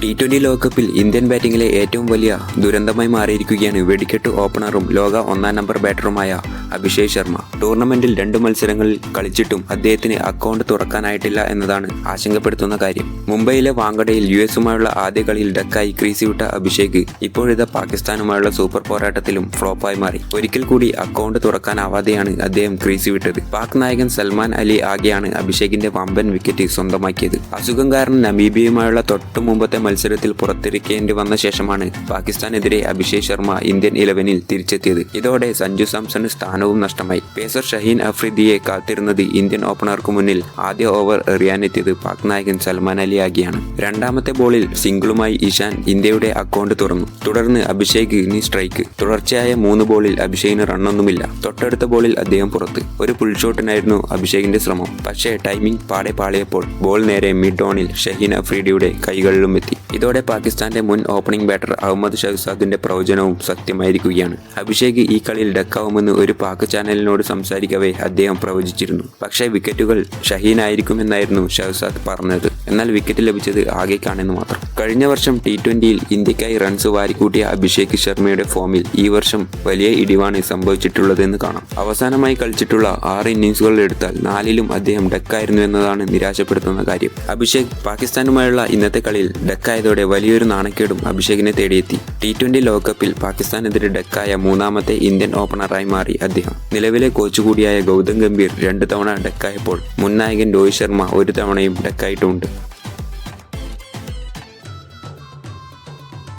T twenty ലോകകപ്പിൽ Indian ബാറ്റിംഗിലെ ഏറ്റവും വലിയ ദുരന്തമായി മാറിയിരിക്കുകയാണ് വെടിക്കെട്ട് ഓപ്പണറും ലോക ഒന്നാം നമ്പർ ബാറ്ററുമായ അഭിഷേക് ശർമ്മ. ടൂർണമെന്റിൽ രണ്ട് മത്സരങ്ങളിൽ കളിച്ചിട്ടും അദ്ദേഹത്തിന് അക്കൗണ്ട് തുറക്കാനായിട്ടില്ല എന്നതാണ് ആശങ്കപ്പെടുത്തുന്ന കാര്യം. മുംബൈയിലെ വാങ്കഡയിൽ യു എസുമായുള്ള ആദ്യ കളിയിൽ ഡക്കായി ക്രീസി വിട്ട അഭിഷേക് ഇപ്പോഴിത പാകിസ്ഥാനുമായുള്ള സൂപ്പർ പോരാട്ടത്തിലും ഫ്ലോപ്പായി മാറി. ഒരിക്കൽ കൂടി അക്കൗണ്ട് തുറക്കാനാവാതെയാണ് അദ്ദേഹം ക്രീസി വിട്ടത് പാക് നായകൻ സൽമാൻ അലി ആകെയാണ് അഭിഷേകിന്റെ വമ്പൻ വിക്കറ്റ് സ്വന്തമാക്കിയത്. അസുഖം കാരണം നമീബിയുമായുള്ള തൊട്ടു മുമ്പത്തെ മത്സരത്തിൽ പുറത്തിരിക്കേണ്ടി വന്ന ശേഷമാണ് പാകിസ്ഥാനെതിരെ അഭിഷേക് ശർമ്മ ഇന്ത്യൻ ഇലവനിൽ തിരിച്ചെത്തിയത്. ഇതോടെ സഞ്ജു സാംസണ് സ്ഥാനവും നഷ്ടമായി. പേസർ ഷഹീൻ അഫ്രീദിയെ കാത്തിരുന്നത് ഇന്ത്യൻ ഓപ്പണർക്ക് മുന്നിൽ ആദ്യ ഓവർ എറിയാനെത്തിയത് പാക് നായകൻ സൽമാൻ അലി രണ്ടാമത്തെ ബോളിൽ സിംഗിളുമായി ഇഷാൻ ഇന്ത്യയുടെ അക്കൗണ്ട് തുറന്നു. തുടർന്ന് അഭിഷേക് ഇനി സ്ട്രൈക്ക്. തുടർച്ചയായ മൂന്ന് ബോളിൽ അഭിഷേകിന് റണ്ണൊന്നുമില്ല. തൊട്ടടുത്ത ബോളിൽ അദ്ദേഹം പുറത്ത്. ഒരു പുൾ ഷോട്ടിനായിരുന്നു അഭിഷേകിന്റെ ശ്രമം. പക്ഷേ ടൈമിംഗ് പാടെ പാളിയപ്പോൾ ബോൾ നേരെ മിഡ് ഓണിൽ ഷഹീൻ അഫ്രീഡിയുടെ കൈകളിലും എത്തി. ഇതോടെ പാകിസ്ഥാന്റെ മുൻ ഓപ്പണിംഗ് ബാറ്റർ അഹമ്മദ് ഷഹസാദിന്റെ പ്രവചനവും സത്യമായിരിക്കുകയാണ്. അഭിഷേക് ഈ കളിയിൽ ഡക്കാവുമെന്ന് ഒരു പാക് ചാനലിനോട് സംസാരിക്കവേ അദ്ദേഹം പ്രവചിച്ചിരുന്നു. പക്ഷേ വിക്കറ്റുകൾ ഷഹീൻ ആയിരിക്കുമെന്നായിരുന്നു ഷഹസാദ് പറഞ്ഞത്. എന്നാൽ വിക്കറ്റ് ലഭിച്ചത് ആകെക്കാണെന്ന് മാത്രം. കഴിഞ്ഞ വർഷം ടി ട്വന്റിയിൽ ഇന്ത്യക്കായി റൺസ് വാരിക്കൂട്ടിയ അഭിഷേക് ശർമ്മയുടെ ഫോമിൽ ഈ വർഷം വലിയ ഇടിവാണ് സംഭവിച്ചിട്ടുള്ളതെന്ന് കാണാം. അവസാനമായി കളിച്ചിട്ടുള്ള ആറ് ഇന്നിംഗ്സുകൾ എടുത്താൽ നാലിലും അദ്ദേഹം ഡക്കായിരുന്നു എന്നതാണ് നിരാശപ്പെടുത്തുന്ന കാര്യം. അഭിഷേക് പാകിസ്ഥാനുമായുള്ള ഇന്നത്തെ കളിയിൽ ഡക്കായതോടെ വലിയൊരു നാണക്കേടും അഭിഷേകിനെ തേടിയെത്തി. ടി ട്വന്റി ലോകകപ്പിൽ പാകിസ്ഥാനെതിരെ ഡക്കായ മൂന്നാമത്തെ ഇന്ത്യൻ ഓപ്പണറായി മാറി അദ്ദേഹം. നിലവിലെ കോച്ച് കൂടിയായ ഗൗതം ഗംഭീർ രണ്ട് തവണ ഡക്കായപ്പോൾ മുൻ നായകൻ രോഹിത് ശർമ്മ ഒരു തവണയും ഡക്കായിട്ടുമുണ്ട്